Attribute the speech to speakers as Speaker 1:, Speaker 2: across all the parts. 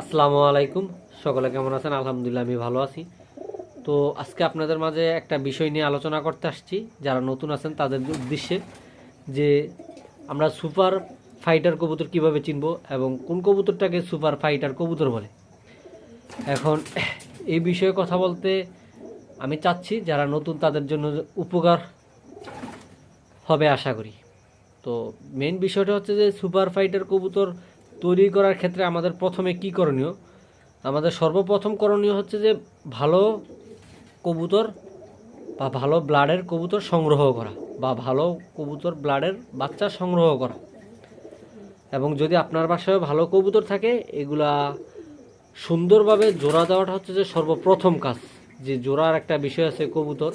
Speaker 1: আসসালামু আলাইকুম। সকলে কেমন আছেন? আলহামদুলিল্লাহ, আমি ভালো আছি। তো আজকে আপনাদের মাঝে একটা বিষয় নিয়ে আলোচনা করতে আসছি। যারা নতুন আছেন, তাদের উদ্দেশ্যে যে আমরা সুপার ফাইটার কবুতর কীভাবে চিনব এবং কোন কবুতরটাকে সুপার ফাইটার কবুতর বলে। এখন এই বিষয়ে কথা বলতে আমি চাচ্ছি, যারা নতুন তাদের জন্য উপকার হবে আশা করি। তো মেন বিষয়টা হচ্ছে যে, সুপার ফাইটার কবুতর তৈরি করার ক্ষেত্রে আমাদের প্রথমে কি করণীয়? আমাদের সর্বপ্রথম করণীয় হচ্ছে যে ভালো কবুতর বা ভালো ব্লাডের কবুতর সংগ্রহ করা বা ভালো কবুতর ব্লাডের বাচ্চা সংগ্রহ করা। এবং যদি আপনার বাসায় ভালো কবুতর থাকে, এগুলা সুন্দরভাবে জোড়া দেওয়াটা হচ্ছে যে সর্বপ্রথম কাজ। যে জোড়ার একটা বিষয় আছে কবুতর,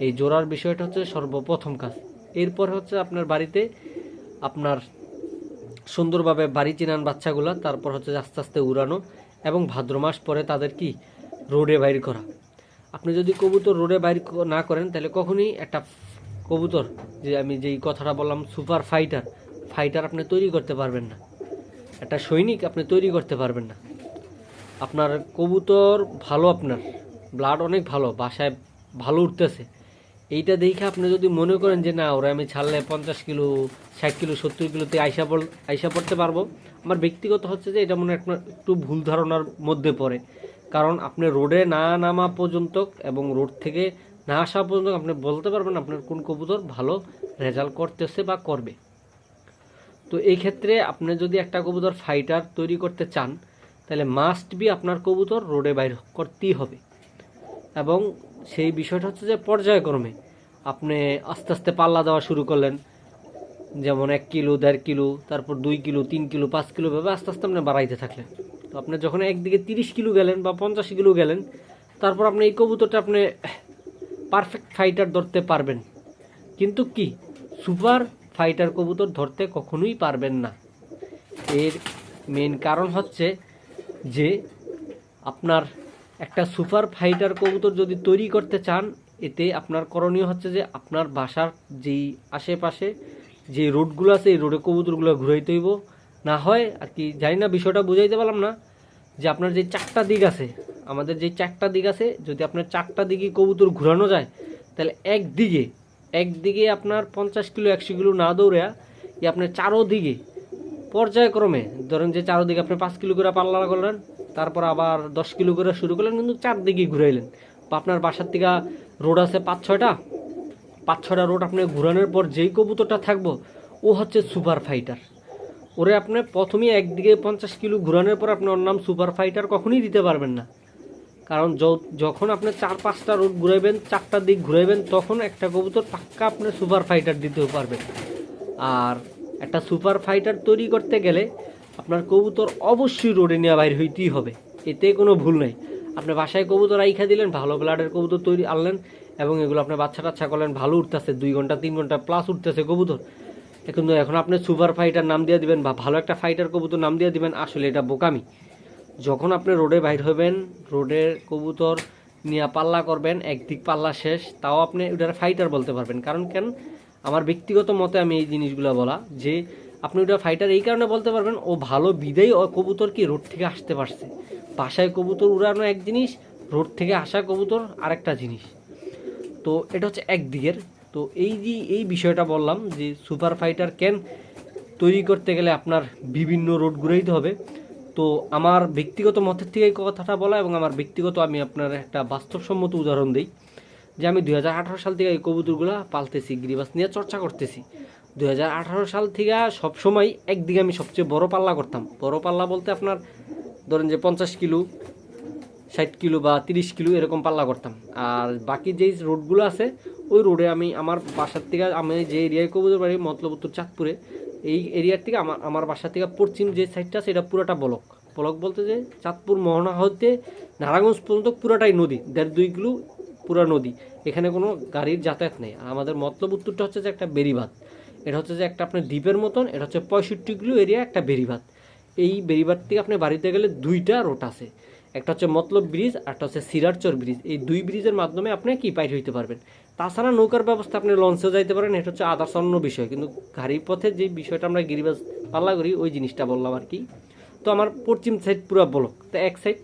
Speaker 1: এই জোড়ার বিষয়টা হচ্ছে সর্বপ্রথম কাজ। এরপর হচ্ছে আপনার বাড়িতে আপনার সুন্দরভাবে বাড়ি চিনান বাচ্চাগুলা, তারপর হচ্ছে আস্তে আস্তে উড়ানো এবং ভাদ্র মাস পরে তাদের কি? রোডে বাইর করা। আপনি যদি কবুতর রোডে বাইর না করেন, তাহলে কখনই একটা কবুতর, যে আমি যেই কথাটা বললাম সুপার ফাইটার ফাইটার আপনি তৈরি করতে পারবেন না। একটা সৈনিক আপনি তৈরি করতে পারবেন না। আপনার কবুতর ভালো আপনার ব্লাড অনেক ভালো, বাসায় ভালো উঠতেছে। এইটা দেখে আপনি যদি মনে করেন যে না, ওরা আমি ছাড়লে পঞ্চাশ কিলো, ষাট কিলো, সত্তর কিলোতে আইসা পড়, আইসা পড়তে পারব। আমার ব্যক্তিগত হচ্ছে যে এটা মনে হয় একটা- ভুল ধারণার মধ্যে পড়ে। কারণ আপনি রোডে না নামা পর্যন্ত এবং রোড থেকে না আসা পর্যন্ত আপনি বলতে পারবেন আপনার কোন কবুতর ভালো রেজাল্ট করতেছে বা করবে। তো এই ক্ষেত্রে আপনি যদি একটা কবুতর ফাইটার তৈরি করতে চান, তাহলে মাস্ট বি আপনার কবুতর রোডে বাইর করতেই হবে। এবং সেই বিষয়টা হচ্ছে যে পর্যায়ক্রমে আপনি আস্তে আস্তে পাল্লা দেওয়া শুরু করলেন। যেমন এক কিলো, দেড় কিলো, তারপর দুই কিলো, তিন কিলো, পাঁচ কিলো ভাবে আস্তে আস্তে আপনি বাড়াইতে থাকলেন। তো আপনি যখন একদিকে তিরিশ কিলো গেলেন বা পঞ্চাশ কিলো গেলেন, তারপর আপনি এই কবুতরটা আপনি পারফেক্ট ফাইটার ধরতে পারবেন। কিন্তু কি? সুপার ফাইটার কবুতর ধরতে কখনোই পারবেন না। এর মেন কারণ হচ্ছে যে আপনার একটা সুপার ফাইটার কবুতর যদি তৈরি করতে চান, এতে আপনার করণীয় হচ্ছে যে আপনার বাসার যেই আশেপাশে যে রোডগুলো আছে, এই রোডে কবুতরগুলো ঘুরাইতে হইব। না হয় আর কি, জানি না, বিষয়টা বুঝাইতে পারলাম না যে আপনার যে চারটা দিক আছে, আমাদের যে চারটা দিক আছে, যদি আপনার চারটা দিকে কবুতর ঘুরানো যায়, তাহলে একদিকে একদিকে আপনার পঞ্চাশ কিলো, একশো কিলো না দৌড়ে আপনার চারোদিকে পর্যায়ক্রমে, ধরেন যে চারোদিকে আপনি পাঁচ কিলো করে পাল্লা করলেন তারপর আবার দশ কিলো করে শুরু করলেন, কিন্তু চারদিকে ঘুরাইলেন। বা আপনার বাসার থেকে রোড আছে পাঁচ ছয়টা। পাঁচ ছয়টা রোড আপনি ঘুরানোর পর যেই কবুতরটা থাকব, ও হচ্ছে সুপার ফাইটার। ওরে আপনি প্রথমেই একদিকে পঞ্চাশ কিলো ঘুরানোর পর আপনি ওর নাম সুপার ফাইটার কখনই দিতে পারবেন না। কারণ যখন আপনি চার পাঁচটা রোড ঘুরাইবেন, চারটা দিক ঘুরাইবেন, তখন একটা কবুতর পাক্কা আপনি সুপার ফাইটার দিতেও পারবেন। আর একটা সুপার ফাইটার তৈরি করতে গেলে আপনার কবুতর অবশ্যই রোডে নেওয়া বাইর হইতেই হবে। এতে কোনো ভুল নাই। আপনি বাসায় কবুতর আইখা দিলেন, ভালো ব্লাডের কবুতর তৈরি আনলেন এবং এগুলো আপনি বাচ্চা টাচ্চা করলেন, ভালো উঠতেছে, দুই ঘণ্টা, তিন ঘণ্টা প্লাস উঠতেছে কবুতর। কিন্তু এখন আপনি সুপার ফাইটার নাম দিয়ে দিবেন বা ভালো একটা ফাইটার কবুতর নাম দিয়ে দিবেন, আসলে এটা বোকামি। যখন আপনি রোডে বাইর হবেন রোডের কবুতর নিয়ে পাল্লা করবেন, একদিক পাল্লা শেষ, তাও আপনি ওটার ফাইটার বলতে পারবেন। কারণ কেন? আমার ব্যক্তিগত মতে আমি এই জিনিসগুলো বলা যে আপনি ওটা ফাইটার এই কারণে বলতে পারবেন, ও ভালো বিদেই ও কবুতর কি রোড থেকে আসতে পারছে। বাসায় কবুতর উড়ানো এক জিনিস রোড থেকে আসা কবুতর আরেকটা জিনিস। তো এটা হচ্ছে একদিকের। তো এই যে, এই বিষয়টা বললাম যে সুপার ফাইটার ক্যান তৈরি করতে গেলে আপনার বিভিন্ন রোড ঘুরাইতে হবে। তো আমার ব্যক্তিগত মতের থেকে এই কথাটা বলা এবং আমার ব্যক্তিগত আমি আপনার একটা বাস্তবসম্মত উদাহরণ দিই যে আমি দুই হাজার আঠেরো সাল থেকে এই কবুতরগুলো পালতেছি গিরিবাস নিয়ে চর্চা করতেছি। দু হাজার আঠারো সাল থেকে সবসময় একদিকে আমি সবচেয়ে বড় পাল্লা করতাম। বড় পাল্লা বলতে আপনার ধরেন যে পঞ্চাশ কিলো, ষাট কিলো বা তিরিশ কিলো এরকম পাল্লা করতাম। আর বাকি যেই রোডগুলো আছে, ওই রোডে আমি আমার বাসার থেকে আমি যে এরিয়ায় কবুতর বাড়ি, মতলব উত্তর চাঁদপুরে, এই এরিয়ার থেকে আমার আমার বাসা থেকে পশ্চিম যে সাইডটা আছে সেটা পুরোটা ব্লক। ব্লক বলতে যে চাঁদপুর, মোহনা হতে নারায়ণগঞ্জ পর্যন্ত পুরোটাই নদী, দেড় দুই কিলো পুরা নদী। এখানে কোনো গাড়ির যাতায়াত নেই। আর আমাদের মতলব উত্তরটা হচ্ছে যে একটা বেরিবাদ এটা হচ্ছে যে একটা আপনার দ্বীপের মতন, এটা হচ্ছে পঁয়ষট্টি কিলো এরিয়া একটা বেরিবাদ এই বেরিবাদ থেকে আপনি বাড়িতে গেলে দুইটা রোড আছে। একটা হচ্ছে মতলব ব্রিজ একটা হচ্ছে সিরারচর ব্রিজ এই দুই ব্রিজের মাধ্যমে আপনি কি পাইট হইতে পারবেন? তাছাড়া নৌকার ব্যবস্থা আপনি লঞ্চেও যাইতে পারেন, এটা হচ্ছে আদার্স অন্য বিষয়। কিন্তু গাড়ির পথে যে বিষয়টা আমরা গিরিবাজ পাল্লা করি, ওই জিনিসটা বললাম আর কি। তো আমার পশ্চিম সাইড পুরো ব্লক তো এক সাইড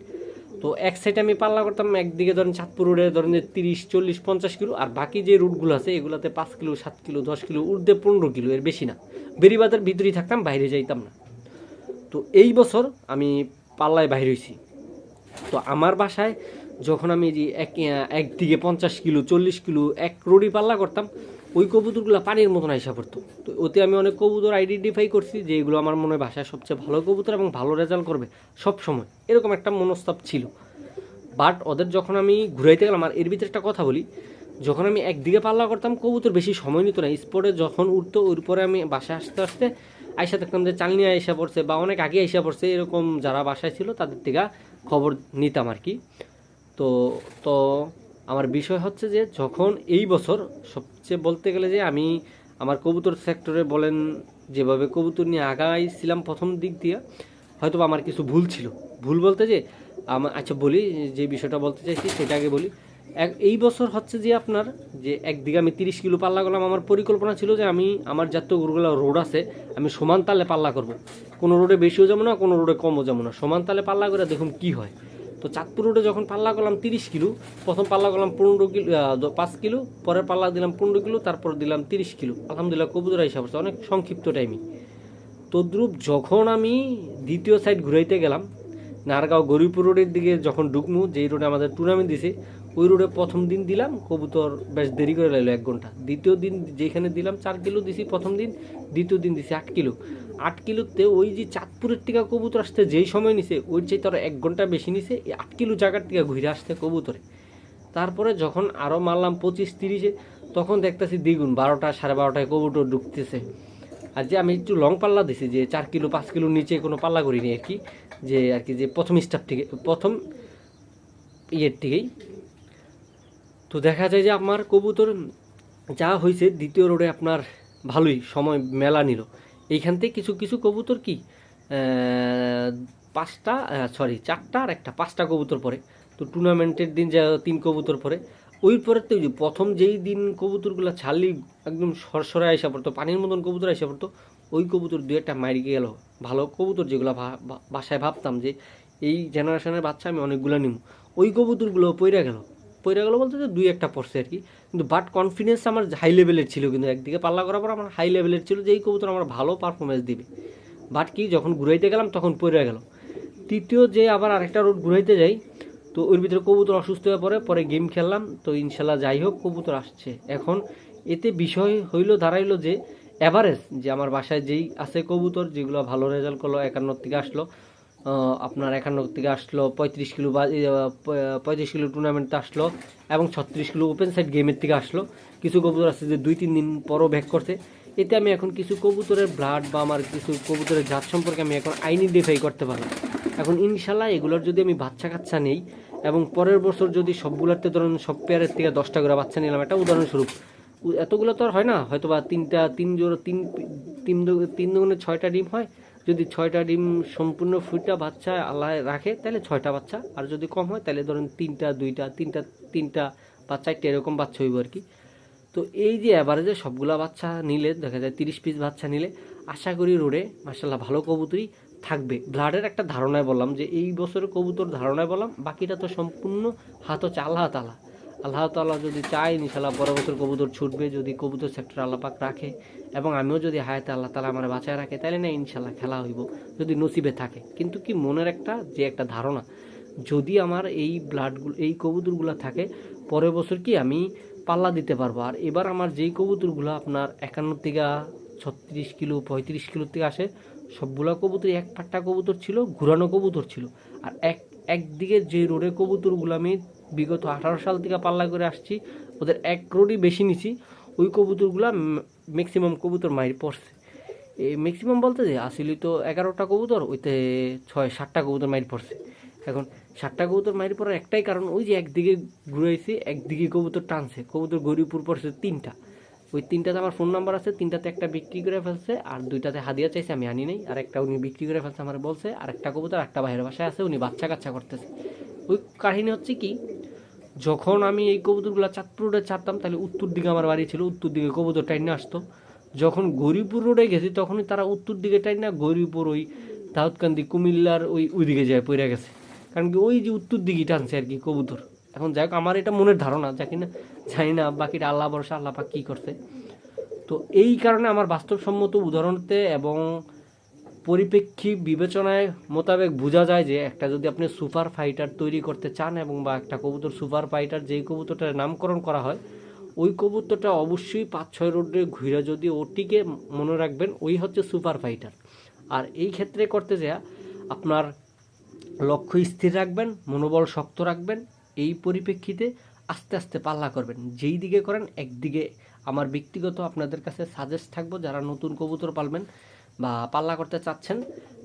Speaker 1: তো এক সাইডে আমি পাল্লা করতাম, একদিকে ধরেন চাঁদপুর রোডে ধরেন যে তিরিশ, চল্লিশ, পঞ্চাশ কিলো, আর বাকি যে রুটগুলো আছে, এগুলোতে পাঁচ কিলো, সাত কিলো, দশ কিলো উর্ধে পনেরো কিলো, এর বেশি না। বেরিবাদের ভিতরেই থাকতাম, বাইরে যাইতাম না। তো এই বছর আমি পাল্লায় বাইরে হয়েছি তো আমার বাসায় যখন আমি যে এক একদিকে পঞ্চাশ কিলো, চল্লিশ কিলো, এক রোডি পাল্লা করতাম ওই কবুতরগুলো পানির মতন আইসা পড়তো। তো ওতে আমি অনেক কবুতর আইডেন্টিফাই করছি যে এগুলো আমার মনে হয় বাসায় সবচেয়ে ভালো কবুতর এবং ভালো রেজাল্ট করবে সব সময় এরকম একটা মনস্তাপ ছিল। বাট ওদের যখন আমি ঘুরাইতে গেলাম, আর এর ভিতরে একটা কথা বলি, যখন আমি একদিকে পাল্লা করতাম, কবুতর বেশি সময় নিত না। স্পটে যখন উঠতো, ওর পরে আমি বাসায় আসতে আসতে আইসা দেখতাম যে চালনি আইসা পড়ছে বা অনেক আগে আইসা পড়ছে, এরকম যারা বাসায় ছিল তাদের থেকে খবর নিতাম আর কি। তো তো আমার বিষয় হচ্ছে যে যখন এই বছর সবচেয়ে বলতে গেলে যে আমি আমার কবুতর সেক্টরে বলেন, যেভাবে কবুতর নিয়ে আগাইছিলাম প্রথম দিক দিয়ে হয়তো আমার কিছু ভুল ছিল। ভুল বলতে যে আমার আচ্ছা বলি, যে বিষয়টা বলতে চাইছি সেটা আগে বলি। এক, এই বছর হচ্ছে যে আপনার, যে একদিকে আমি তিরিশ কিলো পাল্লা করলাম, আমার পরিকল্পনা ছিল যে আমি, আমার যত গুরুগুলো রোড আছে, আমি সমান তালে পাল্লা করব। কোনো রোডে বেশিও যাব না, কোনো রোডে কমও যাব না। সমান তালে পাল্লা করে দেখুন কি হয়। তো চাঁদপুর রোডে যখন পাল্লা করলাম তিরিশ কিলো, প্রথম পাল্লা করলাম পনেরো কিলো পাঁচ কিলো, পরের পাল্লা দিলাম পনেরো কিলো, তারপর দিলাম তিরিশ কিলো। আলহামদুলিল্লাহ কবুতরা হিসাব হচ্ছে অনেক সংক্ষিপ্ত টাইমে তদ্রূপ যখন আমি দ্বিতীয় সাইড ঘুরাইতে গেলাম, নারগাঁও গরিপুর রোডের দিকে যখন ঢুকমু যেই রোডে আমাদের টুর্নামেন্ট দিছে, ওই রোডে প্রথম দিন দিলাম, কবুতর বেশ দেরি করে লাগল এক ঘণ্টা। দ্বিতীয় দিন যেখানে দিলাম, চার কিলো দিছি প্রথম দিন, দ্বিতীয় দিন দিছি আট কিলো। আট কিলোতে ওই যে চাঁদপুরের টিকা কবুতর আসতে যেই সময় নিছে ওই চাইতে আরও এক ঘণ্টা বেশি নিছে, এই আট কিলো জায়গার টিকা ঘুরে আসতে কবুতরে। তারপরে যখন আরও মারলাম পঁচিশ তিরিশে, তখন দেখতেছি দ্বিগুণ, বারোটা সাড়ে বারোটায় কবুতর ঢুকতেছে। আর যে আমি একটু লং পাল্লা দিছি, যে চার কিলো, পাঁচ কিলোর নিচে কোনো পাল্লা করিনি আর কি, যে আর কি, যে প্রথম স্টাফ থেকে, প্রথম ইয়ের থেকেই। তো দেখা যায় যে আমার কবুতর যা হয়েছে দ্বিতীয় রোডে আপনার ভালোই সময় মেলা নিল। এইখান থেকে কিছু কিছু কবুতর কি? পাঁচটা সরি চারটা আর একটা, পাঁচটা কবুতর পরে। তো টুর্নামেন্টের দিন যা তিন কবুতর পরে। ওই পরে তো যে প্রথম যেই দিন কবুতরগুলো ছাড়লি একদম সরসরে আইসা পড়তো, পানির মতন কবুতর আইসা পড়তো, ওই কবুতর দু একটা মারি গেল। ভালো কবুতর যেগুলো বাসায় ভাবতাম যে এই জেনারেশনের বাচ্চা আমি অনেকগুলো নিব ওই কবুতরগুলো পইরা গেল। পইরা গেলো বলতে যে দুই একটা পড়ছে আর কি। কিন্তু বাট কনফিডেন্স আমার হাই লেভেলের ছিল কিন্তু একদিকে পাল্লা করার পর আমার হাই লেভেলের ছিল যে এই কবুতর আমার ভালো পারফরমেন্স দিবে। বাট কি যখন ঘুরাইতে গেলাম তখন পড়ে গেল। তৃতীয় যে আবার আরেকটা রোড ঘুরাইতে যাই, তো ওর ভিতরে কবুতর অসুস্থ হয়ে পড়ে, পরে গেম খেললাম। তো ইনশাল্লাহ যাই হোক, কবুতর আসছে। এখন এতে বিষয় হইল, দাঁড়াইলো যে অ্যাভারেজ যে আমার বাসায় যেই আছে কবুতর, যেগুলো ভালো রেজাল্ট করল একান্ন থেকে আসলো আপনার একান্ন থেকে আসলো, পঁয়ত্রিশ কিলো বা পঁয়ত্রিশ কিলো টুর্নামেন্টে আসলো এবং ছত্রিশ কিলো ওপেন সাইড গেমের থেকে আসলো। কিছু কবুতর আছে যে দুই, তিন দিন পরও ব্যাক করছে। এতে আমি এখন কিছু কবুতরের ব্লাড বা আমার কিছু কবুতরের জাত সম্পর্কে আমি এখন আইডেন্টিফাই করতে পারলাম এখন ইনশাল্লাহ এগুলোর যদি আমি বাচ্চা কাচ্চা নেই এবং পরের বছর যদি সবগুলোতে ধরুন সব পেয়ারের থেকে দশটা করে বাচ্চা নিলাম একটা উদাহরণস্বরূপ। এতগুলো তো আর হয় না হয়তো বা তিনটা, তিন জোড়, তিন তিন তিন দুগুণে ছয়টা ডিম হয় যদি ছয়টা ডিম সম্পূর্ণ ফুটা বাচ্চা আল্লাহ রাখে, তাহলে ছয়টা বাচ্চা। আর যদি কম হয়, তাহলে ধরেন তিনটা, দুইটা, তিনটা তিনটা বা চারটে এরকম বাচ্চা হইব আর কি। তো এই যে অ্যাভারেজে সবগুলা বাচ্চা নিলে, দেখা যায় তিরিশ পিস বাচ্চা নিলে, আশা করি রোডে মার্শাল্লাহ ভালো কবুতরই থাকবে। ব্লাডের একটা ধারণায় বললাম যে, এই বছরের কবুতর ধারণায় বললাম, বাকিটা তো সম্পূর্ণ হাত হচ্ছে আল্লাহ তালা আল্লাহ তালা যদি চাই ইনশাল্লাহ পরের বছর কবুতর ছুটবে, যদি কবুতর সেক্টর আল্লাহ পাক রাখে এবং আমিও যদি হায়াতে আল্লাহ তালা আমার বাঁচায় রাখে তাহলে না ইনশাল্লাহ খেলা হইব, যদি নসিবে থাকে। কিন্তু কি মনের একটা, যে একটা ধারণা, যদি আমার এই ব্লাডগুলো এই কবুতরগুলো থাকে, পরের বছর কি আমি পাল্লা দিতে পারব? আর এবার আমার যেই কবুতরগুলো আপনার একান্ন থেকে ছত্রিশ কিলো, পঁয়ত্রিশ কিলো থেকে আসে, সবগুলা কবুতর এক পাট্টা কবুতর ছিল, ঘুরানো কবুতর ছিল। আর এক, একদিকে যে রোডে কবুতরগুলো আমি বিগত আঠারো সাল থেকে পাল্লা করে আসছি, ওদের এক রোডই বেশি নিছি, ওই কবুতরগুলা ম্যাক্সিমাম কবুতর মাইর পড়ছে। এই ম্যাক্সিমাম বলতে যে আসিলি তো এগারোটা কবুতর, ওইতে ছয়, সাতটা কবুতর মাইর পড়ছে। এখন সাতটা কবুতর মাইর পড়ার একটাই কারণ, ওই যে একদিকে ঘুরাইছি, একদিকে কবুতর টানছে। কবুতর গরিপুর পড়ছে তিনটা। ওই তিনটাতে আমার ফোন নাম্বার আছে, তিনটাতে একটা বিক্রি করে ফেলছে, আর দুইটাতে হাদিয়া চাইছে, আমি আনি নাই। আর একটা উনি বিক্রি করে ফেলছে, আমার বলছে, আর একটা কবুতর একটা বাইরের বাসায় আছে, উনি বাচ্চা কাচ্চা করতেছে। ওই কাহিনী হচ্ছে কি যখন আমি এই কবুতরগুলো চাঁদপুর রোডে ছাড়তাম, তাহলে উত্তর দিকে আমার বাড়ি ছিল, উত্তর দিকে কবুতর টাইনে আসতো। যখন গরিপুর রোডে গেছি, তখনই তারা উত্তর দিকে টাইনা গরিপুর ওই দাউদকান্দি, কুমিল্লার ওই ওইদিকে যায় পড়ে গেছে। কারণ কি ওই যে উত্তর দিকে টানছে আর কি কবুতর। এখন যাই হোক, আমার এটা মনের ধারণা যা কিনা জানি না, বাকিটা আল্লাহ ভরসা, আল্লাহ পাক কী করছে। তো এই কারণে আমার বাস্তবসম্মত উদাহরণতে এবং পরিপ্রেক্ষী বিবেচনায় মোতাবেক বোঝা যায় যে একটা যদি আপনি সুপার ফাইটার তৈরি করতে চান এবং বা একটা কবুতর সুপার ফাইটার যেই কবুতরটার নামকরণ করা হয়, ওই কবুতরটা অবশ্যই পাঁচ ছয় রোডে ঘুরে যদি ওটিকে মনে রাখবেন, ওই হচ্ছে সুপার ফাইটার। আর এই ক্ষেত্রে করতে যা আপনার লক্ষ্য স্থির রাখবেন, মনোবল শক্ত রাখবেন, এই পরিপ্রেক্ষিতে আস্তে আস্তে পাল্লা করবেন। যেই দিকে করেন, একদিকে। আমার ব্যক্তিগত আপনাদের কাছে সাজেস্ট থাকব, যারা নতুন কবুতর পালবেন বা পাল্লা করতে চাচ্ছেন,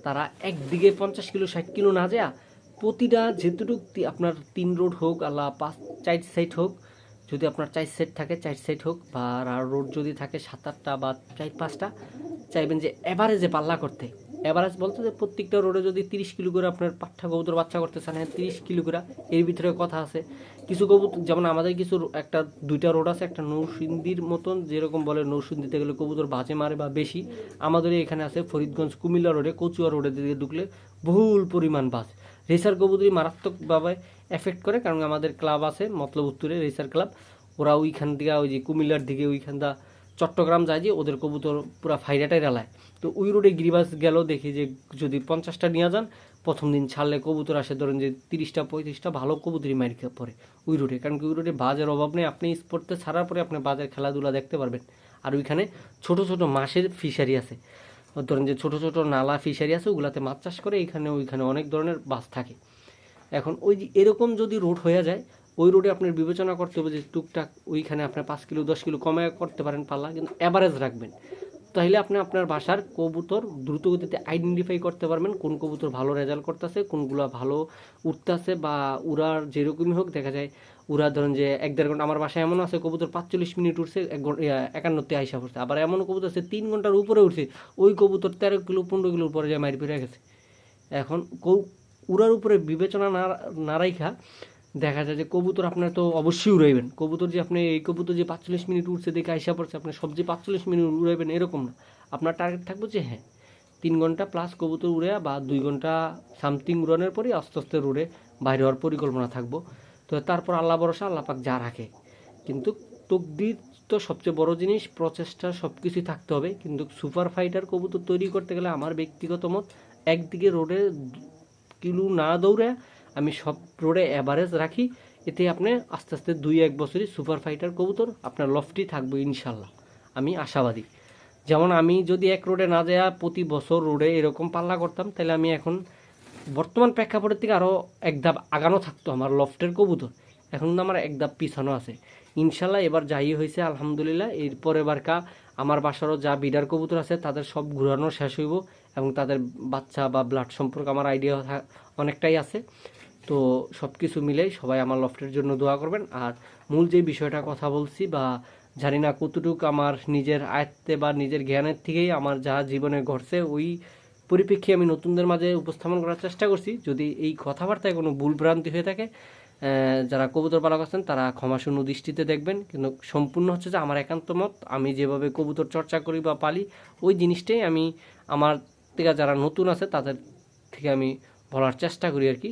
Speaker 1: তারা একদিকে পঞ্চাশ কিলো, ষাট কিলো না যা প্রতিটা যেটুকু আপনার তিন রোড হোক, আল্লাহ পাঁচ চার সাইড হোক, যদি আপনার চার সাইড থাকে, চার সাইড হোক, বা রোড যদি থাকে সাত আটটা বা চার পাঁচটা, চাইবেন যে এভারেজে পাল্লা করতে। এভারেজ বলতে যে প্রত্যেকটা রোডে যদি তিরিশ কিলো করে আপনার পাঠা কবুতর বাচ্চা করতে চান হ্যাঁ তিরিশ কিলো করে, এর ভিতরে কথা আছে। কিছু কবুতর যেমন আমাদের কিছু একটা, দুইটা রোড আছে, একটা নৌসিন্দির মতন, যেরকম বলে নৌসিন্দিতে গেলে কবুতর বাজে মারে বা বেশি। আমাদের এখানে আছে ফরিদগঞ্জ কুমিল্লা রোডে কচুয়া রোডের দিকে ঢুকলে বহুল পরিমাণ বাস রেসার কবুতরই মারাত্মকভাবে এফেক্ট করে, কারণ আমাদের ক্লাব আছে মতলব উত্তরে রেসার ক্লাব ওরা ওইখান থেকে, ওই যে কুমিল্লার দিকে ওইখান দা চট্টগ্রাম যায় যে ওদের কবুতর পুরা ফাইরাটাই রালায়। তো ওই রোডে গিরিবাস গেল, দেখি যে যদি পঞ্চাশটা নিয়ে যান, প্রথম দিন ছাড়লে কবুতর আসে ধরেন যে তিরিশটা, পঁয়ত্রিশটা, ভালো কবুতরই খেয়ে পড়ে ওই রোডে কারণ কি ওই রোডে বাজের অভাব নেই, আপনি স্পোর্টতে ছাড়ার পরে আপনি বাজের খেলাধুলা দেখতে পারবেন। আর ওইখানে ছোট ছোট মাছের ফিশারি আছে। ধরেন যে ছোট ছোট নালা ফিশারি আছে, ওগুলাতে মাছ চাষ করে এখানে, ওইখানে অনেক ধরনের বাস থাকে। এখন ওই এরকম যদি রোড হয়ে যায় ওই রোডে আপনার বিবেচনা করতে হবে যে টুকটাক ওইখানে আপনার পাঁচ কিলো, দশ কিলো কমে করতে পারেন পাল্লা, কিন্তু অ্যাভারেজ রাখবেন। তাহলে আপনি আপনার বাসার কবুতর দ্রুত গতিতে আইডেন্টিফাই করতে পারবেন কোন কবুতর ভালো রেজাল্ট করতেছে, কোনগুলো ভালো উঠতেছে বা উড়ার যেরকমই হোক, দেখা যায় উড়া ধরেন যে এক দেড় ঘণ্টা, আমার বাসায় এমন আছে, কবুতর পাঁচচল্লিশ মিনিট উঠছে এক একান্নতে আইসা পড়ছে। আবার এমন কবুতর আছে, তিন ঘণ্টার উপরে উঠছে ওই কবুতর তেরো কিলো, পনেরো কিলোর উপরে যায় মারি ফিরে গেছে। এখন কৌ উড়ার উপরে বিবেচনা না না রাইখা দেখা যায় যে কবুতর আপনার তো অবশ্যই উড়াইবেন। কবুতর যে আপনি, এই কবুতর যে পাঁচচল্লিশ মিনিট উঠছে দেখে আইসা পড়ছে, আপনি সব যে পাঁচচল্লিশ মিনিট উড়াইবেন এরকম না। আপনার টার্গেট থাকবে যে হ্যাঁ তিন ঘণ্টা প্লাস কবুতর উড়ে বা দুই ঘণ্টা সামথিং উড়ানোর পরই আস্তে আস্তে উড়ে বাইরে হওয়ার পরিকল্পনা থাকব। তো তারপর আল্লাহ ভরসা, আল্লাহ পাক যা রাখে। কিন্তু তকদির তো সবচেয়ে বড় জিনিস, প্রচেষ্টা সব কিছুই থাকতে হবে। কিন্তু সুপার ফাইটার কবুতর তৈরি করতে গেলে আমার ব্যক্তিগত মত, একদিকে রোডে কিলো না দৌড়ে আমি সব রোডে অ্যাভারেজ রাখি। এতে আপনি আস্তে আস্তে দুই, এক বছরই সুপার ফাইটার কবুতর আপনার লফটি থাকবে ইনশাল্লাহ। আমি আশাবাদী। যেমন আমি যদি এক রোডে না যাওয়া প্রতি বছর রোডে এরকম পাল্লা করতাম, তাহলে আমি এখন বর্তমান প্রেক্ষাপটের থেকে আরও এক ধাপ আগানো থাকতো আমার লফটের কবুতর। এখন কিন্তু আমার এক ধাপ পিছানো আছে। ইনশাল্লাহ এবার যাই হয়েছে, আলহামদুলিল্লাহ। এরপর এবার কা আমার বাসারও যা বিডার কবুতর আছে, তাদের সব ঘুরানো শেষ হইব এবং তাদের বাচ্চা বা ব্লাড সম্পর্কে আমার আইডিয়া অনেকটাই আছে। তো সব কিছু মিলেই সবাই আমার লফটের জন্য দোয়া করবেন। আর মূল যে বিষয়টা কথা বলছি বা জানি না কতটুকু আমার নিজের আয়ত্তে বা নিজের জ্ঞানের থেকেই আমার যা জীবনে ঘটছে, ওই পরিপ্রেক্ষে আমি নতুনদের মাঝে উপস্থাপন করার চেষ্টা করছি। যদি এই কথাবার্তায় কোনো ভুলভ্রান্তি হয়ে থাকে যারা কবুতর পালক আছেন, তারা ক্ষমাশূন্য দৃষ্টিতে দেখবেন। কিন্তু সম্পূর্ণ হচ্ছে যে আমার একান্ত মত, আমি যেভাবে কবুতর চর্চা করি বা পালি, ওই জিনিসটাই আমি আমার থেকে যারা নতুন আছে, তাদের থেকে আমি বলার চেষ্টা করি আর কি।